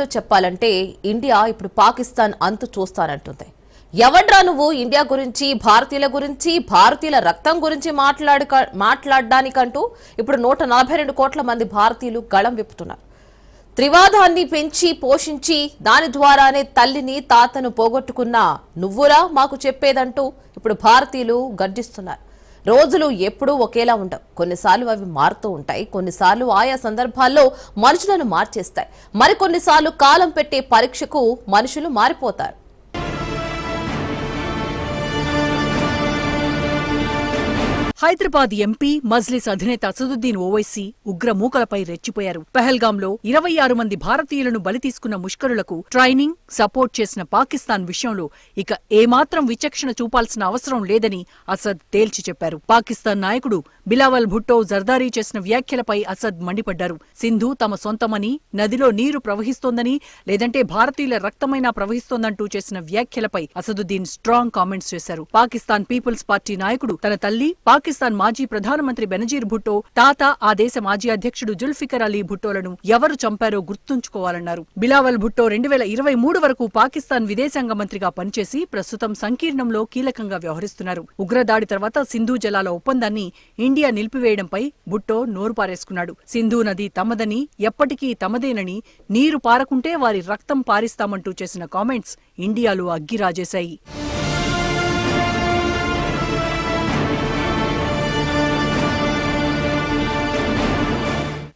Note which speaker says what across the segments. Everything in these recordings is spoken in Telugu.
Speaker 1: మాటల్లో చెప్పాలంటే ఇండియా ఇప్పుడు పాకిస్తాన్ అంతు చూస్తానంటుంది. ఎవడ్రా నువ్వు ఇండియా గురించి భారతీయుల గురించి భారతీయుల రక్తం గురించి మాట్లాడు మాట్లాడడానికంటూ ఇప్పుడు నూట నలభై రెండు కోట్ల మంది భారతీయులు గళం విప్పుతున్నారు. త్రివాదాన్ని పెంచి పోషించి దాని ద్వారానే తల్లిని తాతను పోగొట్టుకున్న నువ్వురా మాకు చెప్పేదంటూ ఇప్పుడు భారతీయులు గర్జిస్తున్నారు. రోజులు ఎప్పుడూ ఒకేలా ఉండవు కొన్నిసార్లు అవి మారుతూ ఉంటాయి. కొన్నిసార్లు ఆయా సందర్భాల్లో మనుషులను మార్చేస్తాయి. మరికొన్నిసార్లు కాలం పెట్టే పరీక్షకు మనుషులు మారిపోతారు.
Speaker 2: హైదరాబాద్ ఎంపీ మజ్లిస్ అధినేత అసదుద్దీన్ ఓవైసీ ఉగ్ర మూకలపై రెచ్చిపోయారు. పెహల్గాంలో ఇరవై ఆరు మంది భారతీయులను బలి తీసుకున్న ముష్కరులకు ట్రైనింగ్ సపోర్ట్ చేసిన పాకిస్తాన్ విషయంలో ఇక ఏమాత్రం విచక్షణ చూపాల్సిన అవసరం లేదని అసద్ తేల్చి చెప్పారు. పాకిస్తాన్ నాయకుడు బిలావల్ భుట్టో జర్దారీ చేసిన వ్యాఖ్యలపై అసద్ మండిపడ్డారు. సింధు తమ సొంతమని నదిలో నీరు ప్రవహిస్తోందని లేదంటే భారతీయుల రక్తమైనా ప్రవహిస్తోందంటూ చేసిన వ్యాఖ్యలపై అసదుద్దీన్ స్ట్రాంగ్ కామెంట్స్ చేశారు. పాకిస్తాన్ పీపుల్స్ పార్టీ నాయకుడు తన తల్లి పాకిస్తాన్ పాకిస్తాన్ మాజీ ప్రధానమంత్రి బెనజీర్ భుట్టో తాత ఆ దేశ మాజీ అధ్యక్షుడు జుల్ఫికర్ అలీ భుట్టోలను ఎవరు చంపారో గుర్తుంచుకోవాలన్నారు. బిలావల్ భుట్టో రెండు వేల ఇరవై మూడు వరకు పాకిస్తాన్ విదేశాంగ మంత్రిగా పనిచేసి ప్రస్తుతం సంకీర్ణంలో కీలకంగా వ్యవహరిస్తున్నారు. ఉగ్రదాడి తర్వాత సింధు జలాల ఒప్పందాన్ని ఇండియా నిలిపివేయడంపై భుట్టో నోరు పారేసుకున్నాడు. సింధు నది తమదని ఎప్పటికీ తమదేనని నీరు పారకుంటే వారి రక్తం పారిస్తామంటూ చేసిన కామెంట్స్ ఇండియాలో అగ్గిరాజేశాయి.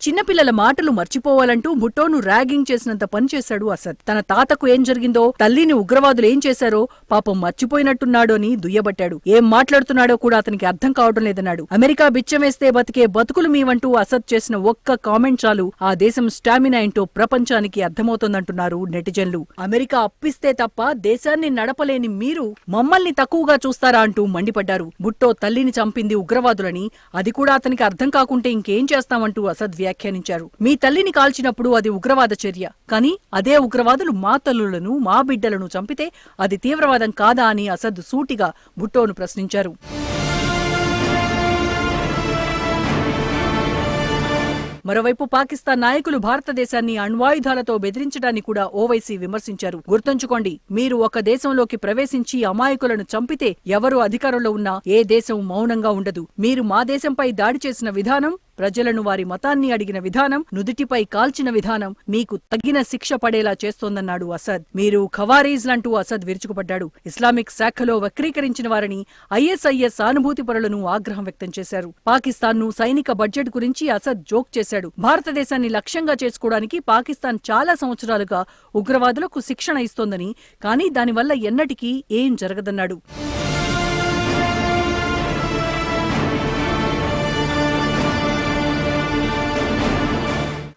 Speaker 2: చిన్నపిల్లల మాటలు మర్చిపోవాలంటూ భుట్టోను ర్యాగింగ్ చేసినంత పనిచేశాడు అసద్. తన తాతకు ఏం జరిగిందో తల్లిని ఉగ్రవాదులు ఏం చేశారో పాపం మర్చిపోయినట్టున్నాడో అని దుయ్యబట్టాడు. ఏం మాట్లాడుతున్నాడో కూడా అతనికి అర్థం కావడం లేదన్నాడు. అమెరికా బిచ్చమేస్తే బతికే బతుకులు మీవంటూ అసద్ చేసిన ఒక్క కామెంట్ చాలు ఆ దేశం స్టామినా ఏంటో ప్రపంచానికి అర్థమవుతోందంటున్నారు నెటిజన్లు. అమెరికా అప్పిస్తే తప్ప దేశాన్ని నడపలేని మీరు మమ్మల్ని తక్కువగా చూస్తారా అంటూ మండిపడ్డారు. భుట్టో తల్లిని చంపింది ఉగ్రవాదులని అది కూడా అతనికి అర్థం కాకుంటే ఇంకేం చేస్తామంటూ అసద్ వ్యాఖ్యానించారు. మీ తల్లిని కాల్చినప్పుడు అది ఉగ్రవాద చర్య. కానీ అదే ఉగ్రవాదులు మా తల్లులను మా బిడ్డలను చంపితే అది తీవ్రవాదం కాదా అని అసద్ సూటిగా భుట్టోను ప్రశ్నించారు. మరోవైపు పాకిస్తాన్ నాయకులు భారతదేశాన్ని అణ్వాయుధాలతో బెదిరించడాన్ని కూడా ఓవైసీ విమర్శించారు. గుర్తుంచుకోండి మీరు ఒక దేశంలోకి ప్రవేశించి అమాయకులను చంపితే ఎవరు అధికారంలో ఉన్నా ఏ దేశం మౌనంగా ఉండదు. మీరు మా దేశంపై దాడి చేసిన విధానం ప్రజలను వారి మతాన్ని అడిగిన విధానం నుదుటిపై కాల్చిన విధానం మీకు తగిన శిక్ష పడేలా చేస్తోందన్నాడు అసద్. మీరు ఖవారీజ్లంటూ అసద్ విరుచుకుపడ్డాడు. ఇస్లామిక్ శాఖలో వక్రీకరించిన వారిని ఐఎస్ఐఎస్ సానుభూతి పరులను ఆగ్రహం వ్యక్తం చేశారు. పాకిస్తాన్ను సైనిక బడ్జెట్ గురించి అసద్ జోక్ చేశాడు. భారతదేశాన్ని లక్ష్యంగా చేసుకోవడానికి పాకిస్తాన్ చాలా సంవత్సరాలుగా ఉగ్రవాదులకు శిక్షణ ఇస్తోందని కానీ దానివల్ల ఎన్నటికీ ఏం జరగదన్నాడు.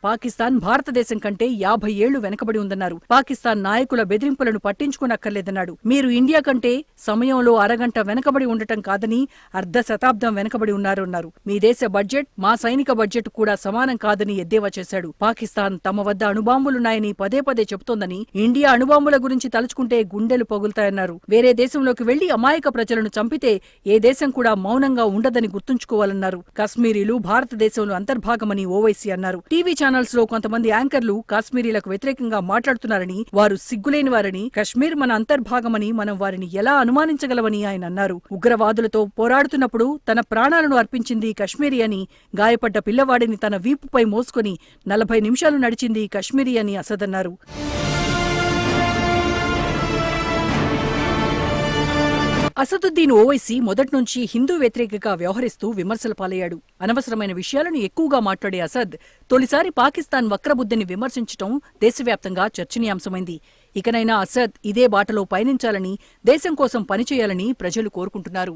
Speaker 2: పాకిస్తాన్ భారతదేశం కంటే యాభై ఏళ్ళు వెనకబడి ఉందన్నారు. పాకిస్తాన్ నాయకుల బెదిరింపులను పట్టించుకోనక్కర్లేదన్నాడు. మీరు ఇండియా కంటే సమయంలో అరగంట వెనకబడి ఉండటం కాదని అర్ధ శతాబ్దం వెనకబడి ఉన్నారన్నారు. మీ దేశ బడ్జెట్ మా సైనిక బడ్జెట్ కూడా సమానం కాదని ఎద్దేవా చేశాడు. పాకిస్తాన్ తమ వద్ద అణుబాంబులున్నాయని పదే పదే చెబుతోందని ఇండియా అణుబాంబుల గురించి తలుచుకుంటే గుండెలు పగులుతాయన్నారు. వేరే దేశంలోకి వెళ్ళి అమాయక ప్రజలను చంపితే ఏ దేశం కూడా మౌనంగా ఉండదని గుర్తుంచుకోవాలన్నారు. కశ్మీరీలు భారతదేశంలో అంతర్భాగమని ఓవైసీ అన్నారు. టీవీ ఛానల్స్లో కొంతమంది యాంకర్లు కాశ్మీరీలకు వ్యతిరేకంగా మాట్లాడుతున్నారని వారు సిగ్గులేని వారని కశ్మీర్ మన అంతర్భాగమని మనం వారిని ఎలా అనుమానించగలవని ఆయన అన్నారు. ఉగ్రవాదులతో పోరాడుతున్నప్పుడు తన ప్రాణాలను అర్పించింది కశ్మీరీ అని గాయపడ్డ పిల్లవాడిని తన వీపుపై మోసుకొని నలభై నిమిషాలు నడిచింది కశ్మీరీ అని అసదన్నారు. అసదుద్దీన్ ఓవైసీ మొదట్నుంచి హిందూ వ్యతిరేకగా వ్యవహరిస్తూ విమర్శల పాలయ్యాడు. అనవసరమైన విషయాలను ఎక్కువగా మాట్లాడే అసద్ తొలిసారి పాకిస్తాన్ వక్రబుద్ధిని విమర్శించటం దేశవ్యాప్తంగా చర్చనీయాంశమైంది. ఇకనైనా అసద్ ఇదే బాటలో పయనించాలని దేశం కోసం పనిచేయాలని ప్రజలు కోరుకుంటున్నారు.